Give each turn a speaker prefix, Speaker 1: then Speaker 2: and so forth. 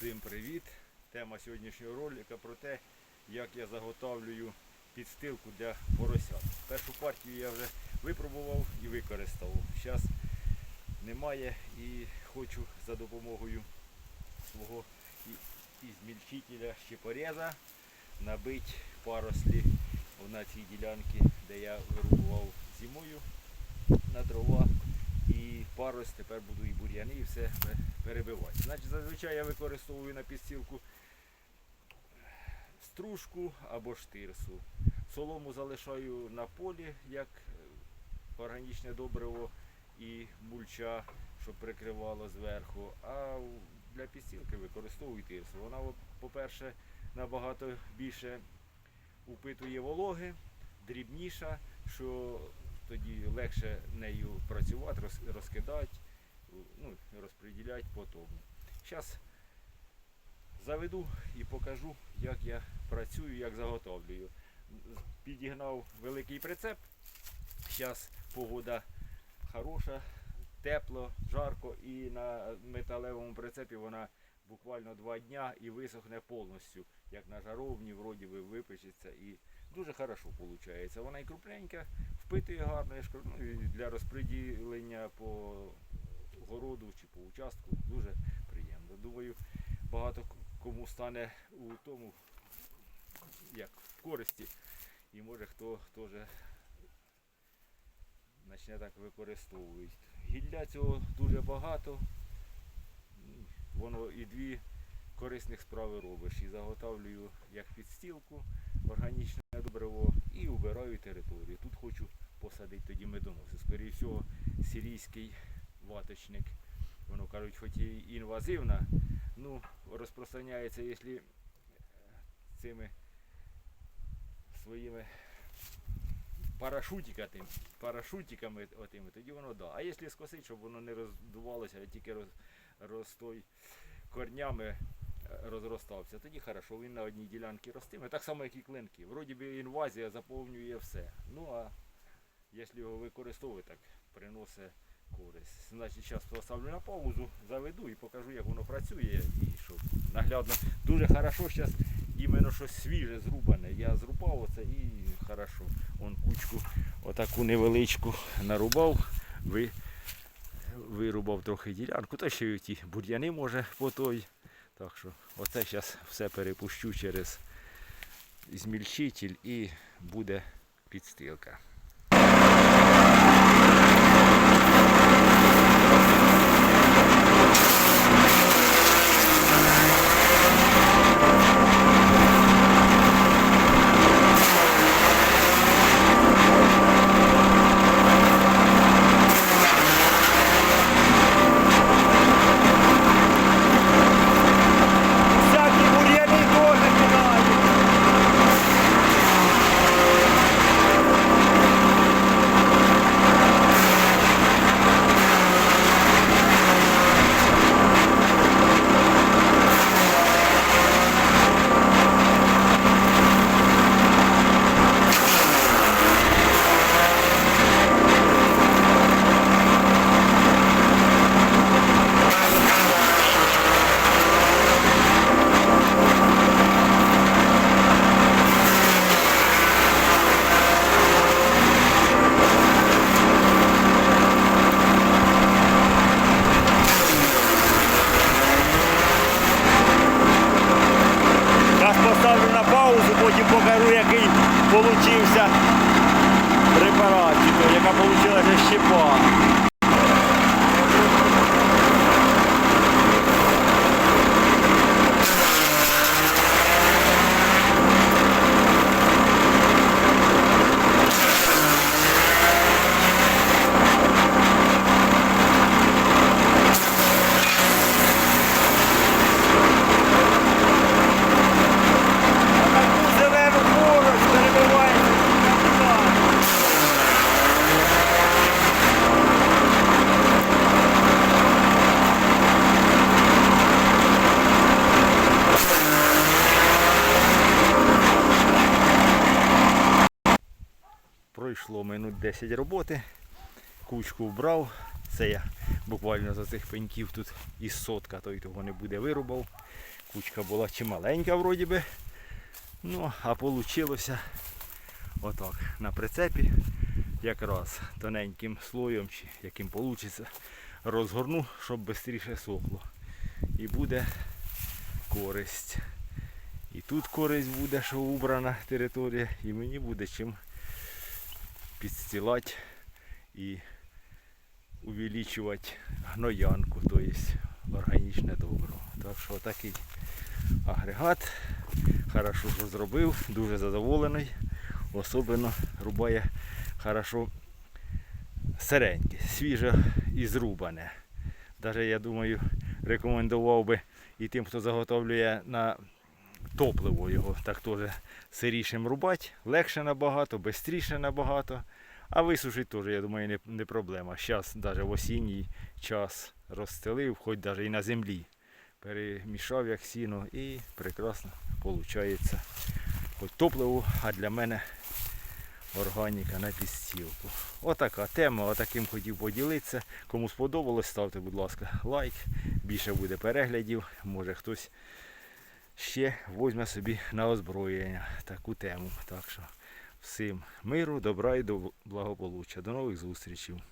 Speaker 1: Всім привіт! Тема сьогоднішнього ролика про те, як я заготовлюю підстилку для поросят. Першу партію я вже випробував і використав. Зараз немає і хочу за допомогою свого і- і змільчителя щепореза набити парослі на цій ділянці, де я вирубував зимою на дрова. І парось тепер буду і бур'яни, і все перебивати. Значить, зазвичай я використовую на підстілку стружку або штирсу. Солому залишаю на полі як е, органічне добриво і мульча, щоб прикривало зверху. А для підстілки використовую тирсу. Вона, по-перше, набагато більше упитує вологи, дрібніша, що тоді легше нею працювати, роз- розкидати, ну, розподіляти по тому. Зараз заведу і покажу, як я працюю, як заготовлюю. Підігнав великий прицеп. Зараз погода хороша, тепло, жарко і на металевому прицепі вона буквально два дня і висохне повністю, як на жаровні, вроді би випечеться і дуже хорошо виходить. Вона і крупненька, впитує гарно, ну, і для розподілення по городу чи по участку дуже приємно. Думаю, багато кому стане у тому, як в користі, і може хто теж почне так використовувати. Гілля цього дуже багато. Воно і дві корисних справи робиш. І заготовлюю як підстілку, органічне добриво і убираю територію. Тут хочу посадити тоді медоноси. Скоріше всього, сирійський ваточник. Воно кажуть, хоч і інвазивна, ну, розпространяється, якщо е, цими своїми парашутиками, парашутиками отими, тоді воно да. А якщо скосить, щоб воно не роздувалося, а тільки роз, розтой корнями розростався, тоді хорошо, він на одній ділянці ростиме. Так само, як і клинки. Вроді би інвазія заповнює все. Ну а якщо його використовувати, так приносить користь. Значить, зараз поставлю на паузу, заведу і покажу, як воно працює. І щоб наглядно. Дуже хорошо зараз іменно щось свіже зрубане. Я зрубав оце і хорошо. Он кучку отаку невеличку нарубав, ви, вирубав трохи ділянку, та ще й ті бур'яни може по той. Так що оце зараз все перепущу через змільчитель і буде підстилка. Всякі бур'яни теж кидають. Зараз поставлю на паузу, потім покажу, який получився препарат, яка вийшла щепа. Пройшло минут 10 роботи, кучку вбрав, Це я буквально за цих пеньків тут із сотка, той того не буде вирубав. Кучка була чималенька вроді би. Ну, а вийшло отак. На прицепі якраз тоненьким слоєм, чи яким вийде, розгорну, щоб швидше сохло. І буде користь. І тут користь буде, що убрана територія, і мені буде чим підстилати і увеличувати гноянку, тобто органічне добро. Так що такий агрегат. Хорошо, зробив, дуже задоволений. Особливо рубає хорошо сиреньке, свіже і зрубане. Даже я думаю, рекомендував би і тим, хто заготовлює на топливо його, так теж сирішим рубати. Легше набагато, швидше набагато. А висушить теж, я думаю, не, не проблема. Зараз навіть в осінній час розстелив, хоч навіть і на землі. Перемішав як сіно і прекрасно виходить. Хоч топливо, а для мене органіка на підстілку. Отака тема, отаким хотів поділитися. Кому сподобалось, ставте, будь ласка, лайк. Більше буде переглядів. Може хтось ще візьме собі на озброєння таку тему. Так що всім миру, добра і до благополуччя. До нових зустрічей.